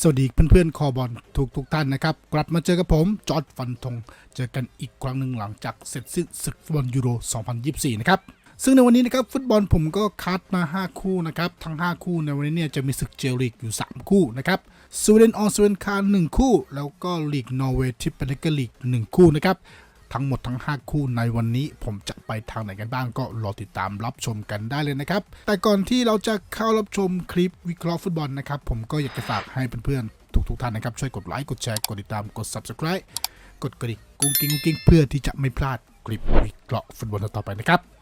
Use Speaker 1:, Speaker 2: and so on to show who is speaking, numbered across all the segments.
Speaker 1: สวัสดีเพื่อนๆ คอบอลทุกทุกท่านนะครับ กลับมาเจอกับผม จอร์ดฟันธง เจอกันอีกครั้งหนึ่งหลังจากเสร็จสิ้นศึกฟุตบอลยูโร 2024 นะครับ ซึ่งในวันนี้นะครับฟุตบอลผมก็คัดมา 5 คู่นะครับ ทั้ง 5 คู่ในวันนี้เนี่ยจะมีศึกเจลีกอยู่ 3 คู่นะครับสวีเดนออสเตรเลียคาหนึ่งคู่ แล้วก็ลีกนอร์เวย์ทิปเปนเกลีกหนึ่งคู่นะครับ ทั้งหมดทั้ง 5 คู่ในวันนี้ ผมจะไปทางไหนกันบ้างก็รอติดตามรับชมกันได้เลยนะครับ แต่ก่อนที่เราจะเข้ารับชมคลิปวิเคราะห์ฟุตบอลนะครับ ผมก็อยากจะฝากให้เพื่อนๆทุกๆท่านนะครับ ช่วยกดไลค์กดแชร์กดติดตามกด subscribe กดกระดิ่งกุ้งกิ้งกุ้งกิ้งเพื่อที่จะไม่พลาดคลิปวิเคราะห์ฟุตบอลต่อไปนะครับ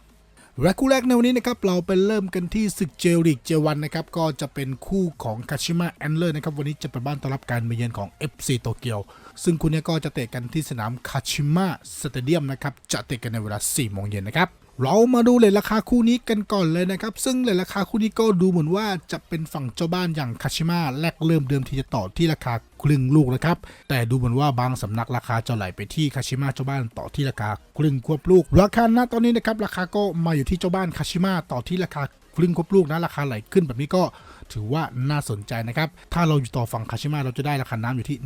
Speaker 1: และคู่แรกในวันนี้นะครับเราไปเริ่มกันที่ศึกเจลิกเจวันนะครับก็จะเป็นคู่ของคาชิมะแอนเลอร์นะครับวันนี้จะเป็นบ้านต้อนรับการมาเยือนของ FC โตเกียว ซึ่งคู่นี้ก็จะเตะกันที่สนามคาชิมะสเตเดียมนะครับจะเตะกันในเวลา4โมงเย็นนะครับ เรามาดูเลทราคาคู่นี้กันก่อนเลยนะครับ ซึ่งเลทราคาคู่นี้ก็ดูเหมือนว่าจะเป็นฝั่งเจ้าบ้านอย่างคาชิมะแรกเริ่มเดิมที่จะต่อที่ราคาครึ่งลูกนะครับ แต่ดูเหมือนว่าบางสำนักราคาจะไหลไปที่คาชิมะเจ้าบ้านต่อที่ราคาครึ่งควบลูก ราคาณตอนนี้นะครับราคาก็มาอยู่ที่เจ้าบ้านคาชิมะต่อที่ราคาครึ่งควบลูกนะราคาไหลขึ้นแบบนี้ก็ ถือว่าน่าสนใจนะครับ ถ้าเราอยู่ต่อฝั่งคาชิมะเราจะได้ราคาน้ำอยู่ที่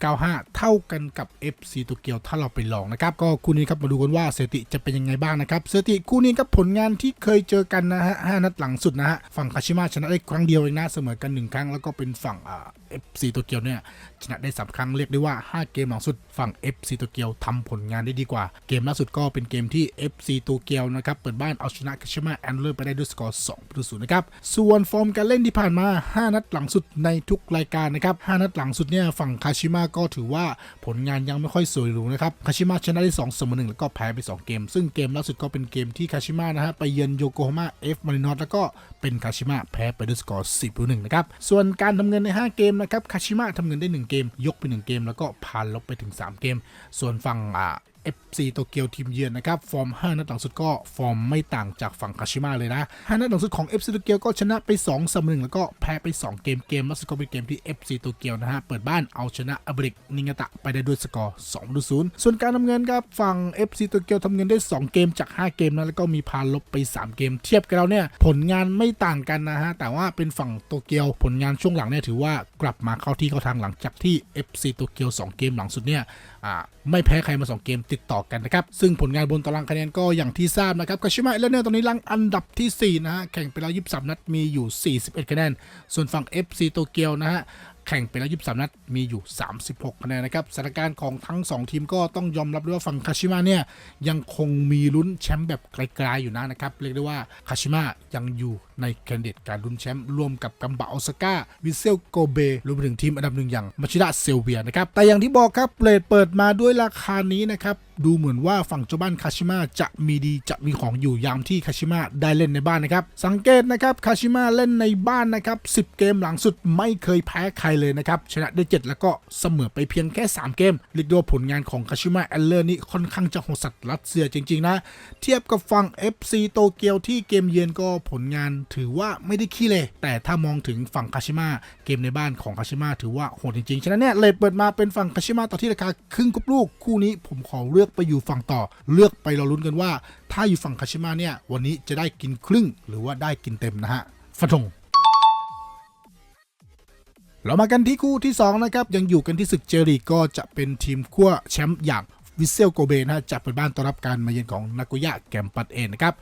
Speaker 1: 1.95 เท่ากันกับ FC โตเกียวถ้าเราไปลองนะครับ ก็คู่นี้ครับมาดูกันว่าเซติจะเป็นยังไงบ้างนะครับเซติคู่นี้ครับผลงานที่เคยเจอกันนะฮะ5นัดหลังสุดนะฮะฝั่งคาชิมะชนะได้ครั้งเดียวเองนะเสมอกัน 1 ครั้งแล้วก็เป็นฝั่งอ่า FC โตเกียวเนี่ยชนะได้สามครั้งเรียกได้ว่า 5 เกมหลังสุดฝั่ง FC โตเกียวทำผลงานได้ดีกว่า เกมล่าสุดก็เป็นเกมที่ FC โตเกียวนะครับเปิดบ้านเอาชนะคาชิมะแอนเลอร์ไปได้ด้วยสกอร์2ประตูศูนย์นะครับส่วนฟอร์มการเล่นที่ผ่านมา 5 นัดหลังสุดในทุกรายการนะครับ5นัดหลังสุดเนี่ยฝั่งคาชิมะก็ถือว่าผลงานยังไม่ค่อยสวยหรูนะครับคาชิมะชนะได้2เสมอ1แล้วก็แพ้ไป 2 เกม ซึ่งเกมล่าสุดก็เป็นเกมที่คาชิมะนะฮะไปเยือนโยโกฮาม่าเอฟมารินอสแล้วก็เป็นคาชิมะแพ้ไปด้วยสกอร์10-1นะครับส่วนการทำเงินใน 5 เกมนะครับคาชิมะทำเงินได้ 1 เกม ยกไป 1 เกม แล้วก็พานลบไปถึง 3 เกม ส่วนฝั่งอ่า FC โตเกียวทีมเยือนนะครับ ฟอร์ม 5 นัดหลังสุดก็ฟอร์มไม่ต่างจากฝั่งคาชิมะเลยนะ 5 นัดหลังสุดของ FC โตเกียวก็ชนะไป2เสมอ1แล้วก็แพ้ไป 2 เกมเกมล่าสุดก็เป็นเกมที่ FC โตเกียวนะฮะ เปิดบ้านเอาชนะอบริกนิงาตะไปได้ด้วยสกอร์2ต่อ0ส่วนการทำเงินครับฝั่ง FC โตเกียวทำเงินได้ 2 เกมจาก 5 เกมนะแล้วก็มีพาลบไป 3 เกมเทียบกันแล้วเนี่ยผลงานไม่ต่างกันนะฮะแต่ว่าเป็นฝั่งโตเกียวผลงานช่วงหลังเนี่ยถือว่ากลับมาเข้าที่เข้าทางหลังจากที่ FC โตเกียว2 เกมหลังสุดเนี่ยไม่แพ้ใครมา 2 เกมติดต่อกันนะครับ ซึ่งผลงานบนตารางคะแนนก็อย่างที่ทราบนะครับกาชิมะแล้วเนี่ยตอนนี้รังอันดับทีสี่ 4 นะฮะ แข่งไปแล้ว23นัดมีอยู่ 41 คะแนน ส่วนฝั่ง FC โตเกียวนะฮะแข่งไปแล้ว23นัดมีอยู่ 36 คะแนนนะครับสถานการณ์ของทั้ง 2 ทีมก็ต้องยอมรับด้วยว่าฝั่งคาชิมะเนี่ยยังคงมีลุ้นแชมป์แบบไกลๆอยู่นะนะครับเรียกได้ว่าคาชิมะยังอยู่ ในแคนดิเดตการลุ้นแชมป์รวมกับกัมบะโอซาก้าวิเซลโกเบรวมไปถึงทีมอันดับหนึ่งอย่างมาชิดะเซลเวียนะครับแต่อย่างที่บอกครับเปรดเปิดมาด้วยราคานี้นะครับดูเหมือนว่าฝั่งเจ้าบ้านคาชิมะจะมีดีจะมีของอยู่ยามที่คาชิมะได้เล่นในบ้านนะครับ สังเกตนะครับคาชิมะเล่นในบ้านนะครับ 10 เกมหลังสุดไม่เคยแพ้ใครเลยนะครับ ชนะได้ 7 แล้วก็เสมอไปเพียงแค่ 3 เกมเรียกว่าผลงานของคาชิมะแอลเลอร์นี่ค่อนข้างจะโหดสัตว์รัสเซียจริง ๆ นะ เทียบกับฝั่ง FC โตเกียวที่เกมเยือนก็ผลงานถือว่าไม่ได้ขี้เลยแต่ถ้ามองถึงฝั่งคาชิมะเกมในบ้านของคาชิมะถือว่าโหดจริงๆ ฉะนั้นเนี่ยเลทเปิดมาเป็นฝั่งคาชิมะต่อที่ราคาครึ่งกุบลูกคู่นี้ผมขอเลือกไปอยู่ฝั่งต่อ เลือกไปรอลุ้นกันว่า ถ้าอยู่ฝั่งคาชิมะเนี่ยวันนี้จะได้กินครึ่ง หรือว่าได้กินเต็มนะฮะฟันธงเรามากันที่คู่ที่ 2 นะครับ ยังอยู่กันที่ศึกเจรีก็จะเป็นทีมขั้วแชมป์อย่าง วิเซลโกเบนะฮะจะเปิดบ้านต้อนรับการมาเยือนของนากุยะแกมปัดเองนะครับ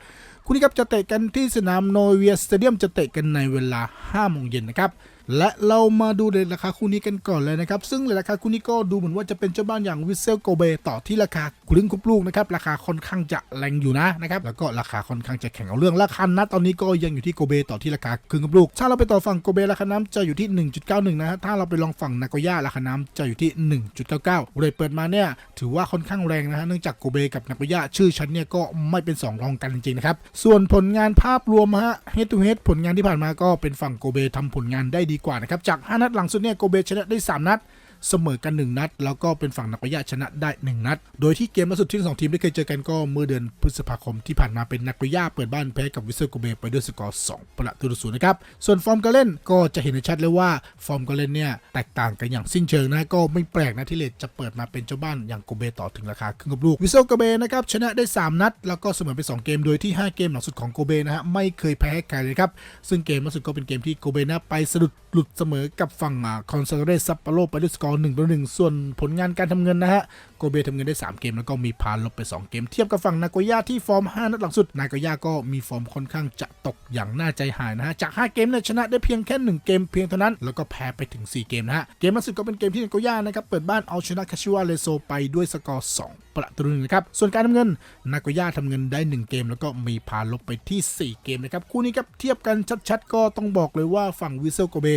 Speaker 1: คู่นี้ครับจะเตะกันที่สนามโนเวียสเตเดียมจะเตะกันในเวลา5โมงเย็นนะครับ และเรามาดูเรทราคาคู่นี้กันก่อนเลยนะครับ ซึ่งเรทราคาคู่นี้ก็ดูเหมือนว่าจะเป็นเจ้าบ้านอย่างวิเซลโกเบต่อที่ราคาครึ่งคุบลูกนะครับ ราคาค่อนข้างจะแรงอยู่นะนะครับ แล้วก็ราคาค่อนข้างจะแข่งเอาเรื่อง ราคานะตอนนี้ก็ยังอยู่ที่โกเบต่อที่ราคาครึ่งคุบลูก ถ้าเราไปต่อฝั่งโกเบราคาน้ำจะอยู่ที่ 1.91 นะฮะ ถ้าเราไปลองฝั่งนากย่าราคาน้ำจะอยู่ที่ 1.99เรทเปิดมาเนี่ยถือว่าค่อนข้างแรงนะฮะ เนื่องจากโกเบกับนากย่าชื่อชั้นเนี่ยก็ไม่เป็นสองรองกันจริงๆนะครับ ส่วนผลงานภาพรวมฮะ head to head ผลงานที่ผ่านมาก็เป็นฝั่งโกเบทำผลงานได้ดีกว่านะครับจาก 5 นัดหลังสุดเนี่ยโกเบชนะได้ 3 นัด เสมอกัน 1 นัด แล้วก็เป็นฝั่งนาโกย่าชนะได้ 1 นัด โดยที่เกมล่าสุดที่สองทีมได้เคยเจอกันก็เมื่อเดือนพฤษภาคมที่ผ่านมาเป็นนาโกย่าเปิดบ้านแพ้กับวิเซอร์โกเบไปด้วยสกอร์2ประตูต่อศูนย์นะครับ ส่วนฟอร์มการเล่นก็จะเห็นชัดเลยว่าฟอร์มการเล่นเนี่ยแตกต่างกันอย่างสิ้นเชิงนะก็ไม่แปลกนะที่เลดจะเปิดมาเป็นเจ้าบ้านอย่างโกเบต่อถึงราคาครึ่งกับลูกวิเซอร์โกเบนะครับชนะได้ 3 นัด แล้วก็เสมอไป 2 เกม โดยที่ 5 เกมหลังสุดของโกเบนะฮะไม่เคยแพ้ใครเลยครับซึ่งเกมล่าสุดก็เป็นเกมที่โกเบนะไปสะดุดหลุดเสมอกับฝั่งคอนซาเรซัปปโลไปด้วยสกอร์1ต่อ1ส่วนผลงานการทำเงินนะฮะ โกเบทำเงินได้ 3 เกมแล้วก็มีพานลบไป 2 เกม เทียบกับฝั่งนาโกย่าที่ฟอร์ม 5 นัดหลังสุด นาโกย่าก็มีฟอร์มค่อนข้างจะตกอย่างน่าใจหายนะฮะ จาก 5 เกมเนี่ยชนะได้เพียงแค่ 1 เกมเพียงเท่านั้น แล้วก็แพ้ไปถึง 4 เกมนะฮะ เกมล่าสุดก็เป็นเกมที่นาโกย่านะครับเปิดบ้านเอาชนะคาชิวาเลโซไปด้วยสกอร์ 2 ประตูนึงนะครับ ส่วนการทำเงินนาโกย่าทำเงินได้ 1 เกม แล้วก็มีพานลบไปที่ 4 เกมนะครับคู่นี้ครับเทียบกันชัดๆ ก็ต้องบอกเลยว่าฝั่งวิเซลโกเบ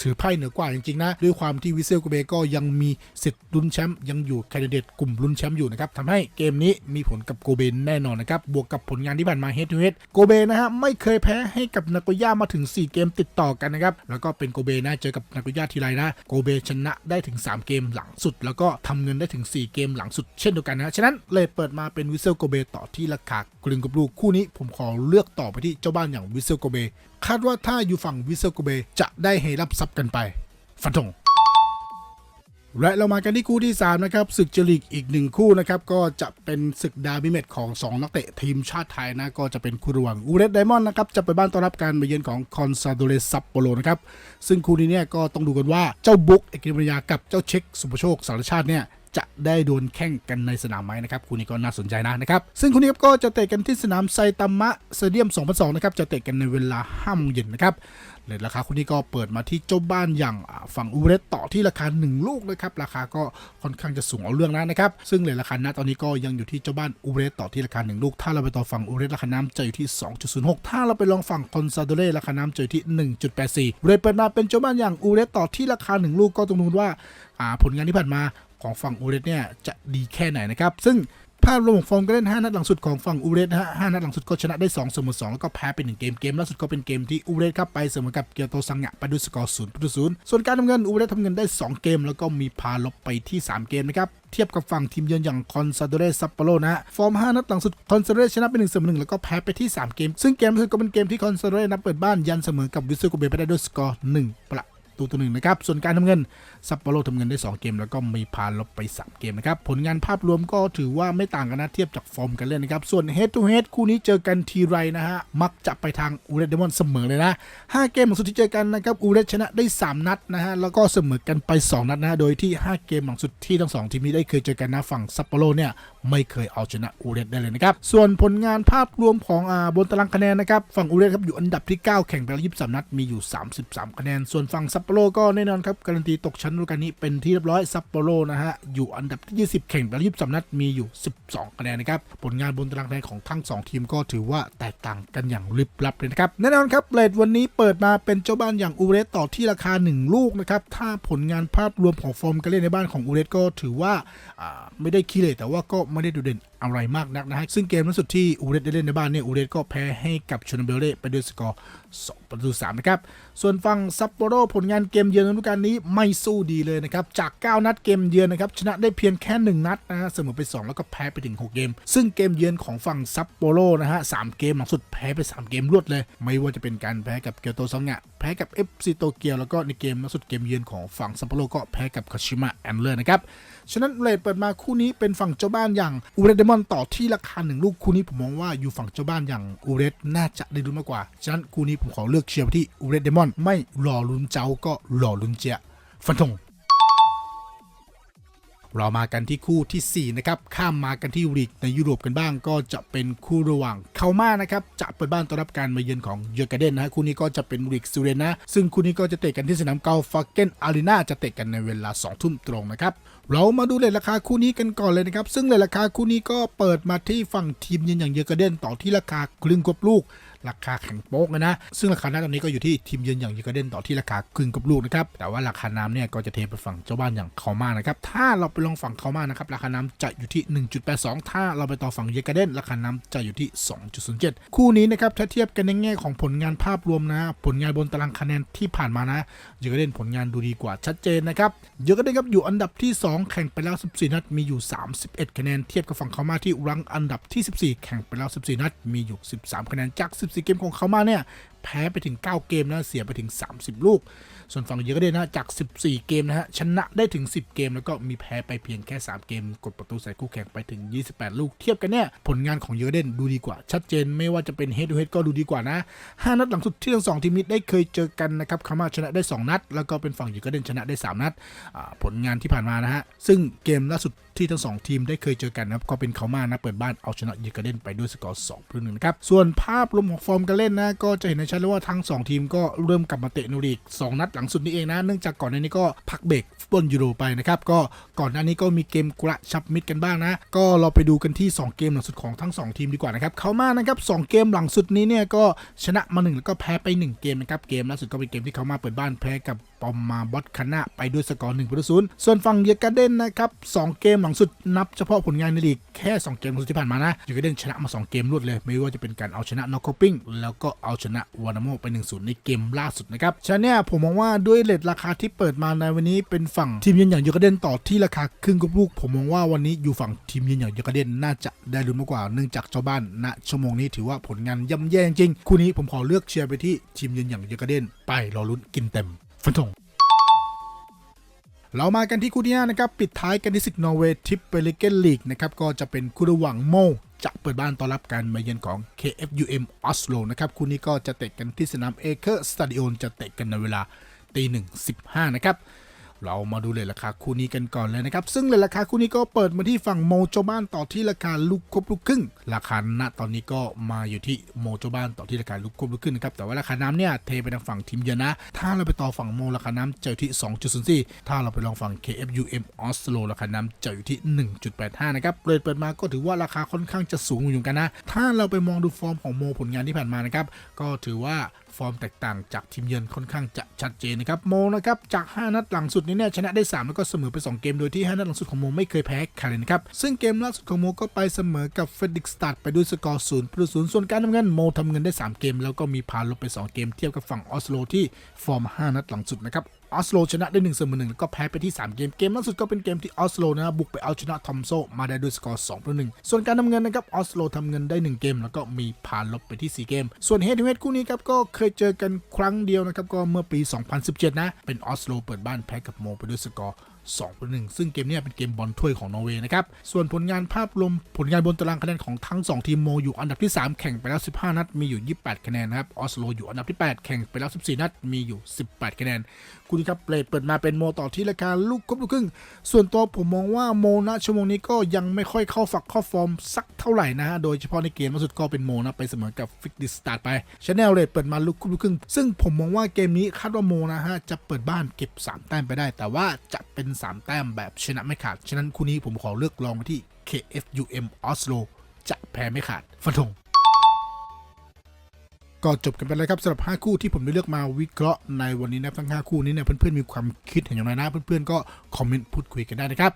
Speaker 1: ถือไพ่เหนือกว่าจริงๆนะด้วยความที่วิเซลโกเบก็ยังมีสิทธิ์ลุ้นแชมป์ยังอยู่แคนดิเดตกลุ่มลุ้นแชมป์อยู่นะครับทำให้เกมนี้มีผลกับโกเบแน่นอนนะครับ บวกกับผลงานที่ผ่านมาเฮดทูเฮดโกเบนะฮะไม่เคยแพ้ให้กับนาโกย่ามาถึง 4 เกมติดต่อกันนะครับ แล้วก็เป็นโกเบนะเจอกับนาโกย่าทีไรนะโกเบชนะได้ถึง 3 เกมหลังสุด แล้วก็ทำเงินได้ถึง 4 เกมหลังสุดเช่นเดียวกันนะฉะนั้นเลยเปิดมาเป็นวิเซลโกเบต่อที่ราคากลึงกับลูกคู่นี้ผมขอเลือกต่อไปที่เจ้าบ้านอย่างวิเซลโกเบคาดว่าถ้าอยู่ฝั่งวิเซลโกเบจะได้ให้รับทรัพย์กันไปฟันธง และเรามากันที่คู่ที่ 3 นะครับศึกเจลีกอีกหนึ่งคู่นะครับ ก็จะเป็นศึกดาบิเมตของ 2 นักเตะทีมชาติไทยนะ ก็จะเป็นคู่ระหว่างอูเรสไดมอนด์นะครับ จะไปบ้านต้อนรับการมาเยือนของคอนซาโดเรซัปโปโลนะครับ ซึ่งคู่นี้เนี่ยก็ต้องดูกันว่าเจ้าบุ๊กเอกนิมยากับเจ้าเช็คสุภโชคสารชาติเนี่ยจะได้โดนแข่งกันในสนามไหมนะครับคู่นี้ก็น่าสนใจนะนะครับ ซึ่งคู่นี้ก็จะเตะกันที่สนามไซตามะสเตเดียม 2002 นะครับ จะเตะกันในเวลา5โมงเย็นนะครับ เลยราคาคู่นี้ก็เปิดมาที่เจ้าบ้านอย่างฝั่งอูเรสต่อที่ราคา 1 ลูกนะครับราคาก็ค่อนข้างจะสูงเอาเรื่องนะนะครับซึ่งเลยราคาณตอนนี้ก็ยังอยู่ที่เจ้าบ้านอูเรสต่อที่ราคา 1 ลูก ถ้าเราไปต่อฝั่งอูเรสราคาน้ำจะอยู่ที่ 2.06 ถ้าเราไปลองฝั่งคอนซาโดเรราคาน้ำจะอยู่ที่ 1.84เลยเปิดมาเป็นเจ้าบ้านอย่างอูเรสต่อที่ราคา 1 ลูกก็ต้องดูว่าอ่าผลงานที่ผ่านมาของฝั่งอูเรสเนี่ยจะดีแค่ไหนนะครับซึ่ง ภาพรวมของฟอร์มการเล่น 5 นัดหลังสุดของฝั่งอูเรสนะฮะ5นัดหลังสุดก็ชนะได้2เสมอ2แล้วก็แพ้ไป1เกมเกมล่าสุดก็เป็นเกมที่อูเรสครับไปเสมอกับเกียวโตซังงะไปด้วยสกอร์0ประตูศูนย์ส่วนการทำเงินอูเรสทำเงินได้ 2 เกม แล้วก็มีพาลบไปที่ 3 เกมนะครับเทียบกับฝั่งทีมเยือนอย่างคอนซาโดเรซัปโปโรนะฮะฟอร์ม 5 นัดหลังสุดคอนซาโดเรชนะไป1เสมอ1แล้วก็แพ้ไปที่ 3 เกม ซึ่งเกมล่าสุดก็เป็นเกมที่คอนซาโดเรนัดเปิดบ้านยันเสมอกับวิสเซอร์โกเบไปได้ด้วยสกอร์1ประตูต่อหนึ่งนะครับส่วนการทำเงิน ซัปโปโรทำเงินได้ 2 เกม แล้วก็มีพาลบไป 3 เกมนะครับ ผลงานภาพรวมก็ถือว่าไม่ต่างกันนะเทียบจากฟอร์มกันเล่นนะครับ ส่วน head to head คู่นี้เจอกันทีไรนะฮะ มักจะไปทางอูเรสเดมอนเสมอเลยนะ 5 เกมหลังสุดที่เจอกันนะครับอูเรสชนะได้ 3 นัดนะฮะ แล้วก็เสมอกันไป 2 นัดนะฮะ โดยที่ 5 เกมหลังสุดที่ทั้งสองทีมนี้ได้เคยเจอกันนะฝั่งซัปโปโรเนี่ยไม่เคยเอาชนะอูเรสได้เลยนะครับ ส่วนผลงานภาพรวมของอ่าบนตารางคะแนนนะครับฝั่งอูเรสครับอยู่อันดับที่ 9 แข่งไปแล้ว23 นัดมีอยู่ 33 คะแนน ส่วนฝั่งซัปโปโรก็แน่นอนครับการันตีตกชั้นฤดูกาลนี้เป็นที่เรียบร้อยซัปโปโรนะฮะ อยู่อันดับที่ 20 แข่งไปแล้ว23นัดมีอยู่ 12 คะแนนนะครับ ผลงานบนตารางคะแนนของทั้ง 2 ทีมก็ถือว่าแตกต่างกันอย่างลิบลับเลยนะครับ แน่นอนครับเลดวันนี้เปิดมาเป็นเจ้าบ้านอย่างอูเรสต่อที่ราคา 1 ลูกนะครับ ถ้าผลงานภาพรวมของฟอร์มการเล่นในบ้านของอูเรสก็ถือว่าไม่ได้ขี้เหร่แต่ว่าก็ไม่ได้ดดเด่น อะไรมากนักนะฮะ ซึ่งเกมล่าสุดที่อูเรสได้เล่นในบ้านเนี่ยอูเรสก็แพ้ให้กับชนเบลเล่ไปด้วยสกอร์2ประตู3นะครับ ส่วนฝั่งซัปโปโรผลงานเกมเยือนฤดูกาลนี้ไม่สู้ดีเลยนะครับ จาก 9 นัดเกมเยือนนะครับ ชนะได้เพียงแค่ 1 นัดนะฮะเสมอไป 2 แล้วก็แพ้ไปถึง 6 เกม ซึ่งเกมเยือนของฝั่งซัปโปโรนะฮะสเกมหลังสุดแพ้ไป 3 เกมรวดเลย ไม่ว่าจะเป็นการแพ้กับเกียวโตซังงะแพ้กับ FC โตเกียวแล้วก็ในเกมล่าสุดเกมเยือนของฝั่งซัปโปโรก็แพ้กับคาชิมะแอนเลอร์นะครับฉะนั้นเลทเปิดมาคู่นี้เป็นฝั่งเจ้าบ้านอย่างอูเรสเดมอนต่อที่ราคาหนึ่งลูกคู่นี้ผมมองว่าอยู่ฝั่งเจ้าบ้านอย่างอูเรสน่าจะได้ลุ้นมากกว่า ฉะนั้นคู่นี้ผมขอเลือกเชียร์ไปที่อูเรสเดมอนไม่หล่อลุ้นเจ้าก็หล่อลุ้นเจียฟันธงเรามากันที่คู่ทีสี่ 4 นะครับ ข้ามมากันที่ลีกในยุโรปกันบ้างก็จะเป็นคู่ระหว่างเคามานะครับ จะเปิดบ้านต้อนรับการมาเยือนของเยอร์กาเดนนะคู่นี้ก็จะเป็นลีกซูเรนนะ ซึ่งคู่นี้ก็จะเตะกันที่สนามเกาฟาเกนอารีนาจะเตะกันในเวลา 2 ทุ่มตรงนะครับ เรามาดูเลทราคาคู่นี้กันก่อนเลยนะครับ ซึ่งเลทราคาคู่นี้ก็เปิดมาที่ฝั่งทีมเยืนอย่างเยอร์กระเดนต่อที่ราคาครึ่งกบลูก ราคาแข่งโป๊กนะ ซึ่งราคาหน้าตอนนี้ก็อยู่ที่ทีมเยืนอย่างเยอร์กระเดนต่อที่ราคาครึ่งกบลูกนะครับ แต่ว่าราคาน้ำเนี่ยก็จะเทไปฝั่งเจ้าบ้านอย่างเขามานะครับ ถ้าเราไปลองฝั่งเขามานะครับราคาน้ำจะอยู่ที่ 1.82 ถ้าเราไปต่อฝั่งเยอร์กระเดนราคาน้ำจะอยู่ที่ 2.07 คู่นี้นะครับถ้าเทียบกันในแง่ของผลงานภาพรวมนะ ผลงานบนตารางคะแนนที่ผ่านมานะ เยอร์กระเดนผลงานดูดีกว่าชัดเจนนะครับ เยอร์กระเดนครับอยู่อันดับที่ 2แข่งไปแล้ว 14 นัด มีอยู่ 31 คะแนน เทียบกับฝั่งเขามาที่รังอันดับที่ 14 แข่งไปแล้ว 14 นัด มีอยู่ 13 คะแนน จาก 14 เกมของเขามาเนี่ย แพ้ไปถึง 9 เกมนะ เสียไปถึง 30 ลูก ส่วนฝั่งเยอร์กรเดนนะจาก 14 เกมนะฮะ ชนะได้ถึง 10 เกม แล้วก็มีแพ้ไปเพียงแค่ 3 เกม กดประตูใส่คู่แข่งไปถึง 28 ลูก เทียบกันเนี่ย ผลงานของเยอร์กรเดนดูดีกว่า ชัดเจน ไม่ว่าจะเป็นเฮด o ูเฮดก็ดูดีกว่านะ 5 นัดหลังสุดที่ทั้งสองทีมนี้ได้เคยเจอกันนะครับคามาชนะได้ 2 นัด แล้วก็เป็นฝั่งเยอร์กรเดนชนะได้ 3 นัด ผลงานที่ผ่านมานะฮะ ซึ่งเกมล่าสุดที่ทั้งสองทีมได้เคยเจอกันนะครับก็เป็นเขามานะเปิดบ้านเอาชนะเยอรเดนไปด้วยสกอร์2ต่อ1นะครับส่วนภาพรวมของฟอร์มการเล่นนะก็จะเห็นชัดเลยว่าทั้ง 2 ทีมก็เริ่มกลับมาเตะนูรีก 2 นัดหลังสุดนี้เองนะ เนื่องจากก่อนหน้านี้ก็พักเบรกฟุตบอลยูโรไปนะครับ ก็ก่อนหน้านี้ก็มีเกมกระชับมิตรกันบ้างนะ ก็เราไปดูกันที่ 2 เกมหลังสุดของทั้ง 2 ทีมดีกว่านะครับ เขามานะครับสองเกมหลังสุดนี้เนี่ยก็ชนะมา1แล้วก็แพ้ไป 1 เกมนะครับ เกมล่าสุดก็เป็นเกมที่เขามาเปิดบ้านแพ้กับ ปอมมาบอสคานะไปด้วยสกอร์1ประตูศูนย์ส่วนฝั่งเยอร์กาเดนนะครับสองเกมหลังสุดนับเฉพาะผลงานในลีกแค่ 2 เกมสุดที่ผ่านมานะเยอร์กาเดนชนะมา 2 เกมรวดเลย ไม่ว่าจะเป็นการเอาชนะนอคโคปิ้งแล้วก็เอาชนะวานาโมไป1-0ในเกมล่าสุดนะครับฉะนั้นเนี่ยผมมองว่าด้วยเลทราคาที่เปิดมาในวันนี้เป็นฝั่งทีมเยือนอย่างเยอร์กาเดนต่อที่ราคาครึ่งกับลูก ผมมองว่าวันนี้อยู่ฝั่งทีมเยือนอย่างเยอร์กาเดนน่าจะได้ลุ้นมากกว่าเนื่องจากเจ้าบ้านณชั่วโมงนี้ถือว่าผลงานย่ำแย่จริงคู่นี้ผมขอเลือกเชียร์ไปที่ทีมเยือนอย่างเยอกาเดนไปรอลุ้นกินเต็ม ฟันธงเรามากันที่คู่ที่5นะครับ ปิดท้ายกันที่ศึกนอร์เวย์ทิปเปอร์เกนลีกนะครับ ก็จะเป็นคู่ระหว่างโมจะเปิดบ้านต้อนรับการมาเยือนของ KFUM ออสโลนะครับ คู่นี้ก็จะเตะกันที่สนามเอเคอร์สตาดิโอนจะเตะกันในเวลาตีหนึ่งสิบห้านะครับ เรามาดูเลยราคาคู่นี้กันก่อนเลยนะครับ ซึ่งเลยราคาคู่นี้ก็เปิดมาที่ฝั่งโมโจบ้านต่อที่ราคาลูกครบลูกครึ่ง ราคาณตอนนี้ก็มาอยู่ที่โมโจบ้านต่อที่ราคาลูกครบลูกครึ่งนะครับแต่ว่าราคาน้ำเนี่ยเทไปทางฝั่งทีมเยือนนะ ถ้าเราไปต่อฝั่งโมราคาน้ำจะอยู่ที่ 2.04 ถ้าเราไปลองฝั่ง KFUM ออสโลราคาน้ำจะอยู่ที่ 1.85 นะครับเปิดเปิดมาก็ถือว่าราคาค่อนข้างจะสูงอยู่กันนะ ถ้าเราไปมองดูฟอร์มของโมผลงานที่ผ่านมานะครับก็ถือว่า ฟอร์มแตกต่างจากทีมเยือนค่อนข้างจะชัดเจนนะครับโมนะครับจาก 5 นัดหลังสุดนี้เนี่ยชนะได้ 3 แล้วก็เสมอไป 2 เกมโดยที่ 5 นัดหลังสุดของโมไม่เคยแพ้ใครเลยนะครับซึ่งเกมล่าสุดของโมก็ไปเสมอกับเฟดิกสตัดไปด้วยสกอร์ศูนย์ประตูศูนย์ส่วนการทำเงินโมทำเงินได้ 3 เกม แล้วก็มีพาลบไป 2 เกมเทียบกับฝั่งออสโลที่ฟอร์ม 5 นัดหลังสุดนะครับ ออสโลชนะได้1เสมอหนึ่งแล้วก็แพ้ไปที่ 3 เกม เกมล่าสุดก็เป็นเกมที่ออสโลนะบุกไปเอาชนะทอมโซมาได้ด้วยสกอร์2ประตู1ส่วนการทำเงินนะครับออสโลทำเงินได้ 1 เกม แล้วก็มีผ่านลบไปที่ 4 เกม ส่วนเฮดทูเฮดคู่นี้ครับก็เคยเจอกันครั้งเดียวนะครับก็เมื่อปี 2017 นะ เป็นออสโลเปิดบ้านแพ้กับโมไปด้วยสกอร์ 2ต่อ1ซึ่งเกมนี้เป็นเกมบอลถ้วยของนอร์เวย์นะครับ ส่วนผลงานภาพรวมผลงานบนตารางคะแนนของทั้ง 2 ทีมโมอยู่อันดับที่ 3 แข่งไปแล้ว 15 นัด มีอยู่ 28 คะแนนนะครับ ออสโลอยู่อันดับที่ 8 แข่งไปแล้ว 14 นัด มีอยู่ 18 คะแนน คุณครับเปรดเปิดมาเป็นโมต่อที่ราคาลูกครบลูกครึ่ง ส่วนตัวผมมองว่าโมณชั่วโมงนี้ก็ยังไม่ค่อยเข้าฝักเข้าฟอร์มสักเท่าไหร่นะฮะ โดยเฉพาะในเกมล่าสุดก็เป็นโมนะไปเสมอกับฟิกดิสตาร์ไปชาแนลเรดเปิดมาลุกครบลูกครึ่ง ซึ่งผมมองว่าเกมนี้คาดว่าโมนะฮะ จะเปิดบ้านเก็บ 3 แต้มไปได้ แต่ว่าจะเป็น 3 แต้มแบบชนะไม่ขาด ฉะนั้นคู่นี้ผมขอเลือกลองไปที่ KFUM Oslo จะแพ้ไม่ขาดฟันธง ก็จบกันไปแล้วครับสำหรับ 5 คู่ที่ผมได้เลือกมาวิเคราะห์ในวันนี้นะครับทั้ง 5 คู่นี้เนี่ยเพื่อนๆมีความคิดเห็นอย่างไรนะ เพื่อนๆก็คอมเมนต์พูดคุยกันได้นะครับ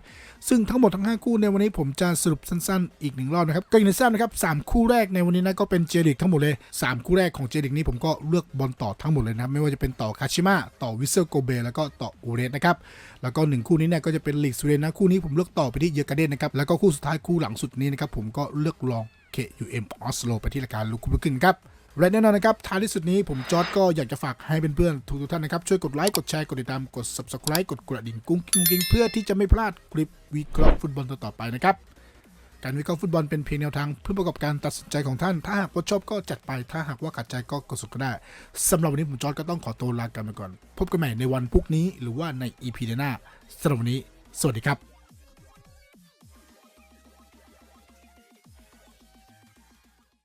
Speaker 1: ซึ่งทั้งหมดทั้ง 5 คู่ในวันนี้ผมจะสรุปสั้นๆ อีกหนึ่งรอบนะครับก็อย่างที่ทราบนะครับสามคู่แรกในวันนี้นะก็เป็นเจลิกทั้งหมดเลย 3 คู่แรกของเจลิกนี้ผมก็เลือกบอลต่อทั้งหมดเลยนะครับไม่ว่าจะเป็นต่อคาชิมะต่อวิเซลโกเบแล้วก็ต่ออูเรสนะครับแล้วก็หนึ่งคู่นี้เนี่ยก็จะเป็นลีกสวีเดนนะคู่นี้ผมเลือกต่อไปที่เยอกาเดนนะครับแล้วก็คู่สุดท้ายคู่หลังสุดนี้นะครับผมก็เลือกลอง KUM Oslo ไปที่รายการลูกคุปขึ้นครับ และแน่นอนนะครับท้ายที่สุดนี้ผมจอร์ดก็อยากจะฝากให้เพื่อนๆทุกท่านนะครับ ช่วยกดไลค์ กดแชร์ กดติดตาม กด subscribe กดกระดิ่งกุ้งกิ้งกิ้งเพื่อที่จะไม่พลาดคลิปวิเคราะห์ฟุตบอลต่อๆไปนะครับ การวิเคราะห์ฟุตบอลเป็นเพียงแนวทางเพื่อประกอบการตัดสินใจของท่าน ถ้าหากว่าชอบก็จัดไป ถ้าหากว่าขัดใจก็กดสุดก็ได้สำหรับวันนี้ผมจอร์ดก็ต้องขอตัวลากันไปก่อน พบกันใหม่ในวันพรุ่งนี้หรือว่าใน EP หน้าสำหรับวันนี้ สวัสดีครับ